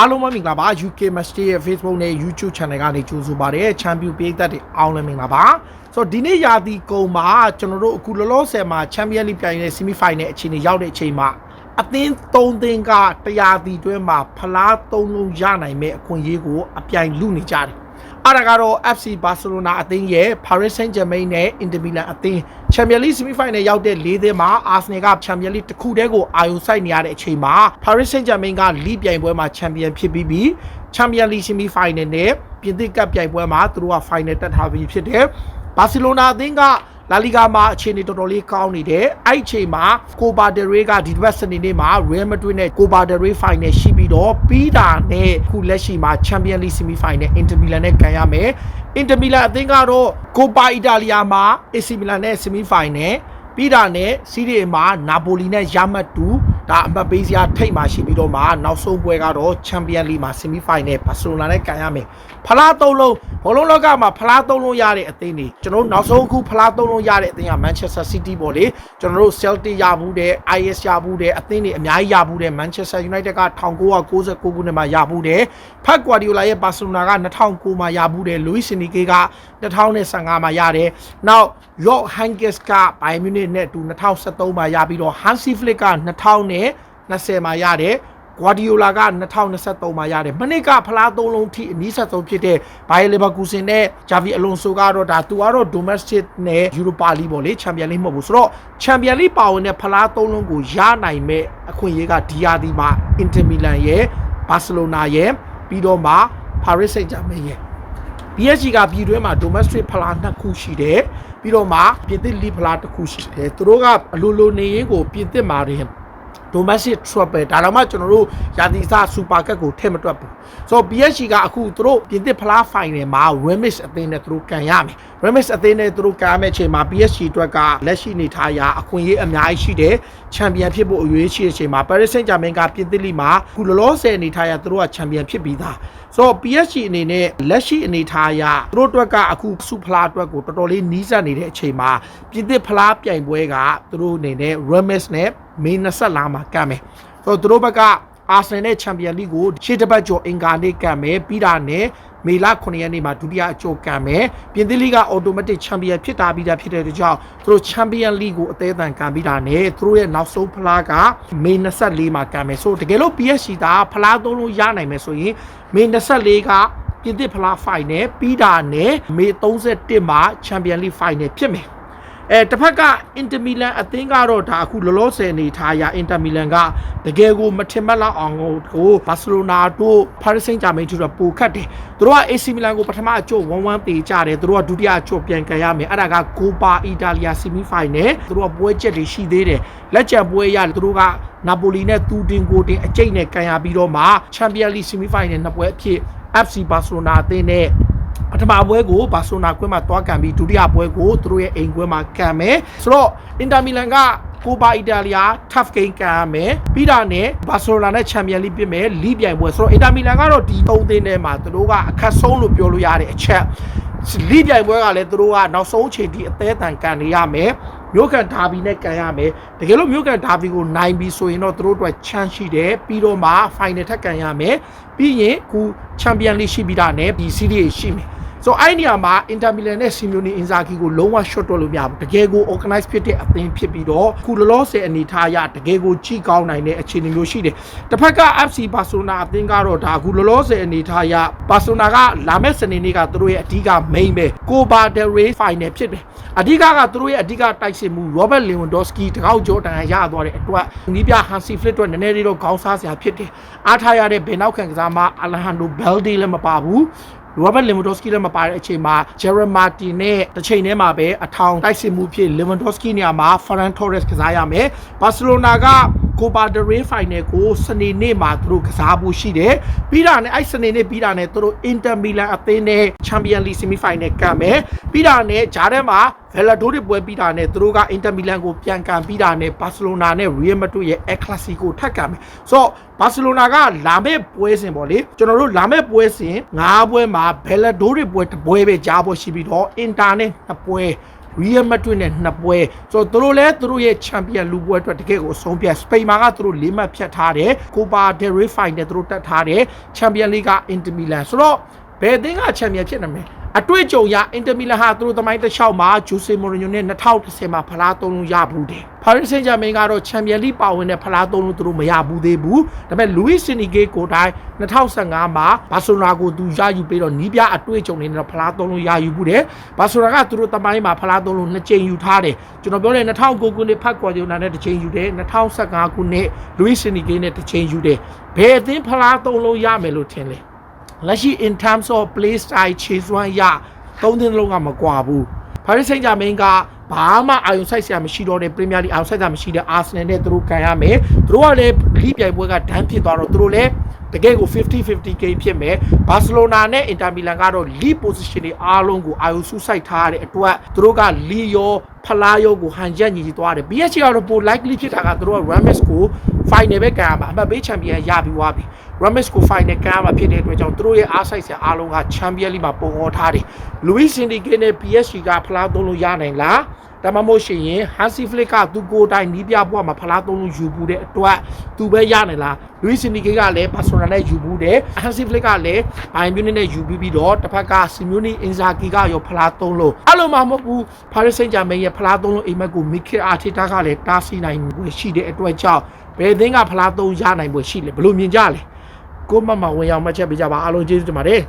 အားလုံးပဲမင်္ဂလာပါ UK Master ရဲ့ Facebook နဲ့ YouTube Channel ကနေကြိုဆိုပါရစေချန်ပီယံပြည်သက်တွေအားလုံးမင်္ဂလာပါဆိုတော့ဒီနေ့ရာသီကုံမှာကျွန်တော်တို့အခုလောလောဆယ်မှာ Champion League ပြိုင်နေတဲ့ Semi Final အခြေအနေရောက်တဲ့အချိန်မှာအသင်း၃သင်းကတရားသီတွဲမှာဖလား၃လုံးရနိုင်မဲ့အခွင့်အရေးကိုအပြိုင်လူနေကြတယ်အဲ့ဒါကတော့ FC Barcelona အသင်းရဲ့ Paris Saint-Germain နဲ့ Inter Milan အသင်း Champions League Semi Final ရောက်တဲ့၄သင်းမှာ Arsenal က Champions League တစ်ခုတည်းကိုအာရုံစိုက်နေရတဲ့အချိန်မှာ Paris Saint-Germain က League ပြိုင်ပွဲမှာ Champion ဖြစ်ပြီးပြီး Champions League Semi Final နဲ့ပြင်သစ်ကပ်ပြိုင်ပွဲမှာသူတို့က Final တက်ထားပြီးဖြစ်တယ်။ Barcelona အသင်းက လာလီဂါမှာအခြေအနေတော်တော်လေးကောင်းနေတယ်။အဲ့ဒီအချိန်မှာကိုပါဒရေးကဒီတစ်ပတ်စနေနေ့မှာ Real Madrid နဲ့ကိုပါဒရေး Final ရှိပြီးတော့ပြီးတာနဲ့ခုလက်ရှိမှာ Champions League Semi Final Inter Milan နဲ့ကန်ရမယ်။ Inter Milan အသင်းကတော့ကိုပါအီတာလီယာမှာ AC Milan နဲ့ Semi Final ပြီးတာနဲ့စီးရီမှာနာပိုလီနဲ့ရမတ်တူ ဒါအမှတ်ပေးစရာထိတ်မှရှိပြီးတော့မှနောက်ဆုံးပွဲကတော့ချန်ပီယံလိမှာဆီမီဖိုင်နယ်ဘာစီလိုနာနဲ့ကန်ရမယ်ဖလားသုံးလုံးဘောလုံးလောကမှာဖလားသုံးလုံးရတဲ့အသင်းတွေကျွန်တော်တို့နောက်ဆုံးအခုဖလားသုံးလုံးရတဲ့အသင်းကမန်ချက်စတာစီးတီးပေါ့လေကျွန်တော်တို့ Celtic ရဘူးတဲ့ IS ရဘူးတဲ့အသင်းတွေအများကြီးရဘူးတဲ့ Manchester United က1999ခုနှစ်မှာရဘူးတဲ့ဖတ်ကွာဒီယိုလာရဲ့ဘာစီလိုနာက2009မှာရဘူးတဲ့လူးစ်စနီကေက2015မှာရတယ်နောက် York Hankins က Bayern Munich နဲ့အတူ2013မှာရပြီးတော့ Hansi Flick က2020မှာရတယ်ဂွာဒီယိုလာက2023မှာရတယ်မနစ်ကဖလားသုံးလုံးထိအနည်းဆက်ဆုံးဖြစ်တဲ့ဘိုင်ယယ်လီဗာကူဆင်နဲ့ဂျာဗီအလွန်ဆိုကတော့ဒါသူကတော့ domestic နဲ့ Europa League ပေါ့လေချန်ပီယံလိမ့်မဟုတ်ဘူးဆိုတော့ချန်ပီယံလိပါဝင်တဲ့ဖလားသုံးလုံးကိုရနိုင်မဲ့အခွင့်အရေးကဒီယာဒီမှာ Inter Milan ရဲ့ Barcelona ရဲ့ပြီးတော့မှ Paris Saint-Germain ရဲ့ PSG ကပြည်တွင်းမှာ domestic ဖလားနှစ်ခုရှိတယ်ပြီးတော့မှပြင်သစ် league ဖလားတစ်ခုရှိတယ်သူတို့ကအလိုလိုနေရင်ကိုပြင်သစ်မှာတင် domestic trouble ဒါတော့မှကျွန်တော်တို့ရာသီစစူပါကတ်ကိုထည့်မတွက်ဘူးဆိုတော့ PSG ကအခုသူတို့ပြင်သစ်ဖလား final မှာ Remix အသင်းနဲ့သူတို့ကန်ရမယ် Remix အသင်းနဲ့သူတို့ကန်ရမယ့်အချိန်မှာ PSG အတွက်ကလက်ရှိနေထားရာအခွင့်အရေးအများကြီးရှိတယ်ချန်ပီယံဖြစ်ဖို့အရွေးရှိတဲ့အချိန်မှာ Paris Saint-Germain ကပြင်သစ်လိမှာအခုလောလောဆယ်နေထားရာသူတို့ကချန်ပီယံဖြစ်ပြီးသားဆိုတော့ PSG အနေနဲ့လက်ရှိအနေထားအရသူတို့အတွက်ကအခုစုဖလားအတွက်ကိုတော်တော်လေးနီးစပ်နေတဲ့အချိန်မှာပြင်သစ်ဖလားပြိုင်ပွဲကသူတို့အနေနဲ့ Remix နဲ့ မေ20လမှာကမ်းမယ်ဆိုတော့သူတို့ဘက်ကအာဆင်နဲ့ချန်ပီယံလိကိုရှေ့တစ်ပတ်ကျော်အင်္ဂါနေ့ကမ်းမယ်ပြီးတာနဲ့မေလ9ရက်နေ့မှာဒုတိယအကျိုးကံမယ်ပြင်သစ်လိကအော်တိုမက်တစ်ချန်ပီယံဖြစ်တာပြီးတာဖြစ်တဲ့အတွက်ကြောင့်သူတို့ချန်ပီယံလိကိုအသေးအံကံပြီးတာနဲ့သူတို့ရဲ့နောက်ဆုံးဖလားကမေ24မှာကံမယ်ဆိုတော့တကယ်လို့ PSG ဒါဖလားသုံးလို့ရနိုင်မယ်ဆိုရင်မေ24ကပြင်သစ်ဖလားဖိုင်နယ်ပြီးတာနဲ့မေ31မှာချန်ပီယံလိဖိုင်နယ်ဖြစ်မယ် အဲတစ်ဖက်က Inter Milan အသင်းကတော့ဒါအခုလောလောဆယ်နေထားရာ Inter Milan ကတကယ်ကိုမထင်မှတ်လောက်အောင်ကို Barcelona တို့ Paris Saint-Germain တို့ပိုခတ်တယ်သူတို့က AC Milan ကိုပထမအကျိုး1-1တေကြတယ်သူတို့ကဒုတိယအကျိုးပြန်ကန်ရမယ်အဲ့ဒါက Copa Italia Semi Final သူတို့ကပွဲချက်တွေရှိသေးတယ်လက်ချက်ပွဲရသူတို့ကနာပိုလီနဲ့တူတင်ကိုတင်အကျိတ်နဲ့ကန်ရပြီးတော့မှ Champions League Semi Final နှစ်ပွဲအဖြစ် FC Barcelona အသင်းနဲ့ ပထမပွဲကိုဘာဆိုနာကွင်းမှာတွားကန်ပြီးဒုတိယပွဲကိုသူတို့ရဲ့အိမ်ကွင်းမှာကန်မယ်ဆိုတော့အင်တာမီလန်ကကိုပါအီတာလီယာ tough game ကန်ရမယ်ပြီးတာနဲ့ဘာဆိုနာနဲ့ချန်ပီယံလိပြမယ်လီပြိုင်ပွဲဆိုတော့အင်တာမီလန်ကတော့ဒီ၃သင်းထဲမှာသူတို့ကအခက်ဆုံးလို့ပြောလို့ရတဲ့အချက်လီပြိုင်ပွဲကလည်းသူတို့ကနောက်ဆုံးချိန်ထိအသေးအတန်ကန်နေရမယ် မြို့ကန်ဒါဘီနဲ့ကန်ရမယ်တကယ်လို့မြို့ကန်ဒါဘီကိုနိုင်ပြီဆိုရင်တော့သူတို့အတွက်ချမ်းရှိတယ်ပြီးတော့မှ final ထက်ကန်ရမယ်ပြီးရင်ခုချန်ပီယံလိရှိပြီးတာနဲ့ဒီစီးရီးရှိမယ် ဆိုအဲ့ဒီနေရာမှာ Inter Milan နဲ့ Simeone Inzaghi ကိုလုံးဝ short တော့လို့မရဘူးတကယ်ကို organize ဖြစ်တဲ့အသင်းဖြစ်ပြီးတော့ခုလောလောဆယ်အနေထားအရတကယ်ကိုကြည့်ကောင်းနိုင်တဲ့အခြေအနေမျိုးရှိတယ်တစ်ဖက်က FC Barcelona အသင်းကတော့ဒါအခုလောလောဆယ်အနေထားအရ Barcelona ကလာမယ့်စနေနေ့ကသူတို့ရဲ့အဓိက main ပဲ Copa del Rey final ဖြစ်တယ်အဓိကကသူတို့ရဲ့အဓိကတိုက်စစ်မှု Robert Lewandowski တကောက်ကြောတန်ရသွားတဲ့အတွက်နီးပြ Hansi Flick တို့နည်းနည်းလေးတော့ခေါင်းစားစရာဖြစ်တယ်အားထားရတဲ့ဘယ်နောက်ခံကစားမ Alejandro Balde လည်းမပါဘူး Robert Lewandowski လည်းမပါတဲ့အချိန်မှာ Gerard Martin နဲ့တစ်ချိန်တည်းမှာပဲအထောင်တိုက်စစ်မှုဖြစ် Lewandowski နေရာမှာ Ferran Torres ကစားရမယ်။ Barcelona က Copa del Rey final ကိုစနေနေ့မှာသူတို့ကစားဖို့ရှိတယ်။ပြီးတာနဲ့အဲ့စနေနေ့ပြီးတာနဲ့သူတို့ Inter Milan အသင်းနဲ့ Champions League semi final ကမ်းမယ်။ပြီးတာနဲ့ဂျားထဲမှာ Valladolid ပွဲပြီးတာနဲ့သူတို့က Inter Milan ကိုပြန်ကန်ပြီးတာနဲ့ Barcelona နဲ့ Real Madrid ရဲ့ El Clasico ထပ်ကန်မယ်။ဆိုတော့ Barcelona ကလာမဲ့ပွဲစဉ်ပေါ့လေကျွန်တော်တို့လာမဲ့ပွဲစဉ်၅ပွဲမှာ Valladolid ပွဲတစ်ပွဲပဲကြားဖို့ရှိပြီးတော့ Inter နဲ့နှစ်ပွဲ Real Madrid နဲ့နှစ်ပွဲဆိုတော့သူတို့လည်းသူတို့ရဲ့ Champion လူပွဲအတွက်တကယ်ကိုအဆုံးဖြတ်စပိန်မှာကသူတို့၄မှတ်ဖြတ်ထားတယ် Copa del Rey Final သူတို့တက်ထားတယ် Champion League က Inter Milan ဆိုတော့ဘယ်အသင်းက Champion ဖြစ်နိုင်မလဲ အတွေ့အကြုံရအင်တာမီလန်ဟာသူတို့သမိုင်းတစ်လျှောက်မှာဂျိုဆေမိုရီညိုနဲ့2010မှာဖလားသုံးလုံးရဘူးတယ်။ပါရီဆင်ဂျာမင်ကတော့ချန်ပီယံလိပါဝင်တဲ့ဖလားသုံးလုံးသူတို့မရဘူးသေးဘူး။ဒါပေမဲ့လူးဝစ်စင်နီဂေကိုတိုင်2015မှာဘာဆိုနာကိုသူရယူပြီးတော့နီးပြအတွေ့အကြုံတွေနဲ့ဖလားသုံးလုံးရယူဘူးတယ်။ဘာဆိုနာကသူတို့သမိုင်းမှာဖလားသုံးလုံးနှစ်ကြိမ်ယူထားတယ်။ကျွန်တော်ပြောတယ်2009ခုနှစ်ဖတ်ကွာဒီယိုနာနဲ့တစ်ကြိမ်ယူတယ်2015ခုနှစ်လူးဝစ်စင်နီဂေနဲ့တစ်ကြိမ်ယူတယ်။ဘယ်အသင်းဖလားသုံးလုံးရမယ်လို့ထင်လဲ။ လက်ရှိ in terms of play style ခြေစွမ်းရသုံးသင်းလုံးကမကွာဘူး။ Paris Saint-Germain ကဘာမှအာရုံစိုက်စရာမရှိတော့တဲ့ Premier League အာရုံစိုက်စရာမရှိတဲ့ Arsenal နဲ့သူတို့ကန်ရမယ်။သူတို့ကလည်းလိပြိုင်ပွဲကဒန်းဖြစ်သွားတော့သူတို့လည်းတကယ်ကို50-50 game ဖြစ်မယ်။ဘာစီလိုနာနဲ့ Inter Milan ကတော့ lead position တွေအားလုံးကိုအာရုံစုစိုက်ထားတဲ့အတွက်သူတို့ကလီယောဖလားယောကိုဟန်ချက်ညီကြီးသွားတယ်။ PSG ကတော့ပို likely ဖြစ်တာကသူတို့က Ramos ကို final ပဲကန်ရမှာအမှတ်ပေး champion ရပြီးသွားပြီ။ Ramos ကို final ကန်ရမှာဖြစ်တဲ့အတွက်ကြောင့်သူတို့ရဲ့အားစိုက်စရာအားလုံးက champion league မှာပုံဟောထားတယ်။ Luis Enrique နဲ့ PSG ကဖလားသုံးလို့ရနိုင်လား။ဒါမှမဟုတ်ရှင်ရင် Hansi Flick ကသူကိုယ်တိုင်နီးပြဘွားမှာဖလားသုံးလို့ယူဘူးတဲ့အတွက်သူပဲရနိုင်လား။ Luis Enrique ကလည်း Barcelona နဲ့ယူဘူးတယ်။ Hansi Flick ကလည်း Bayern Munich နဲ့ယူပြီးပြီးတော့တစ်ဖက်က Simone Inzaghi ကရောဖလားသုံးလို့အဲ့လိုမှမဟုတ်ဘူး Paris Saint-Germain ရဲ့ဖလားသုံးလို့အိမ်မက်ကို Mikel Arteta ကလည်းတားဆီးနိုင်မှုရှိတဲ့အတွက်ကြောင့် ဘယ်အသင်းကဖလားသုံးရနိုင်ပွဲရှိလဲဘယ်လိုမြင်ကြလဲကိုမမဝင်အောင်မှတ်ချက်ပေးကြပါအားလုံးကျေးဇူးတင်ပါတယ်